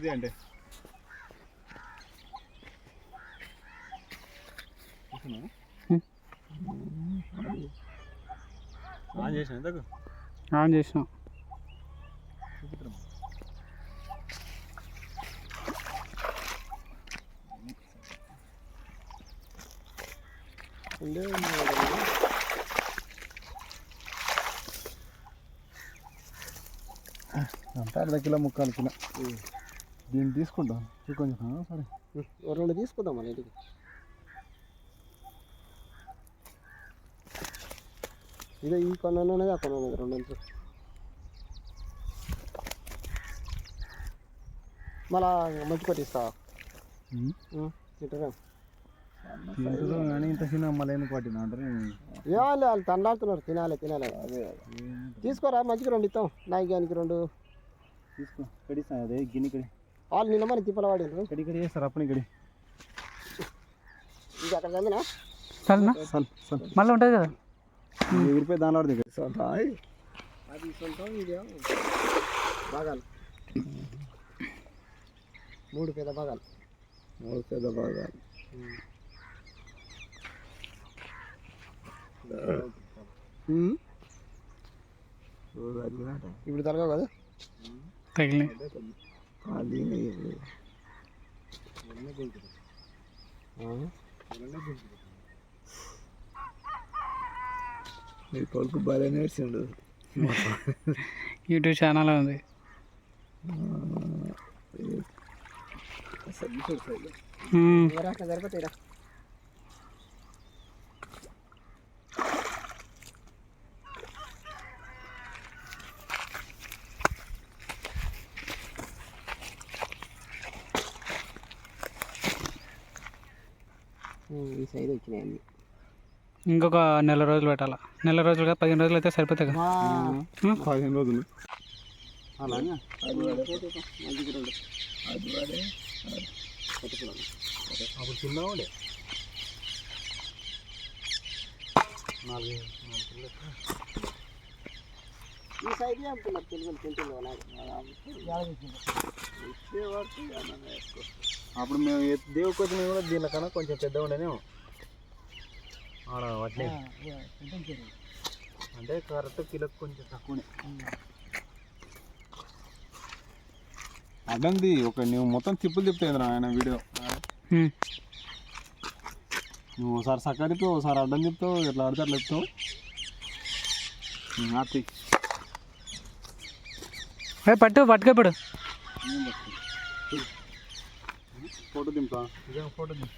సూది అంటే. ఆన్ చేసిన? ఎంతకు ఆన్ చేసినాం. అంత అర్ధ కిలో ముక్కాలు కిలో దీన్ని తీసుకుంటాం. కొంచెం సరే. రెండు తీసుకుందాం మన ఇంటికి. ఇదే ఈ కొన ఉన్నది ఆ కొన రెండు మళ్ళా మంచి తింటారు కానీ ఇంత చిన్న మళ్ళీ ఎందుకు పట్టిన అంటే ఏమాలి వాళ్ళు తండాడుతున్నారు. తినాలి తినాలి. తీసుకోరా మంచిగా రెండు ఇస్తాం. నాయకానికి రెండు. తీసుకో. కడిస్తా అదే గిన్నె కడి వాళ్ళు నిన్న మన తిప్పల వాడినారు కడి కడి చేస్తారు అప్పని కడి ఇది అక్కడ చదివినా చల్నా సల్ సల్ మళ్ళీ ఉంటుంది కదా ఎగిరిపోయి దాని వాడి దగ్గర అది సొంతం ఇదేమో భాగాలు మూడు పెద్ద భాగాలు మూడు పెద్ద భాగాలు ఇప్పుడు తరగవు కదా తగిలి మీ కొడుకు బాగా నేర్చిండు. యూట్యూబ్ ఛానల్ ఉంది. ఉమ్. ఈ సైడ్ వచ్చినాయి అన్ని ఇంకొక నెల రోజులు పెట్టాలా? నెల రోజులు కాదు పదిహేను రోజులు అయితే సరిపోతాయి కదా. పదిహేను రోజులు. అలాగే అప్పుడు నాలుగు నాలుగు. ఈ సైడ్ అప్పుడు మేము ఎత్- దేవు కొద్దిని కూడా దీనికన్నా కొంచెం పెద్ద ఉండేనేమో ఆడ వడ్లే అంటే కరెక్ట్ కిలోకి కొంచెం తక్కువనే. అడ్డంది ఒక నువ్వు మొత్తం తిప్పులు తిప్పుతుంది ఆయన వీడియో. నువ్వు ఒకసారి సక్క తిప్పుతావు ఒకసారి అడ్డం తిప్పుతావు ఎట్లా ఆడితే అట్లా ఏ పట్టు పట్టుకోప్పుడు ఫోటో దింపా నిజంగా ఫోటో దింపు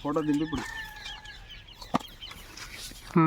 ఫోటో దింపు ఇప్పుడు ఆ.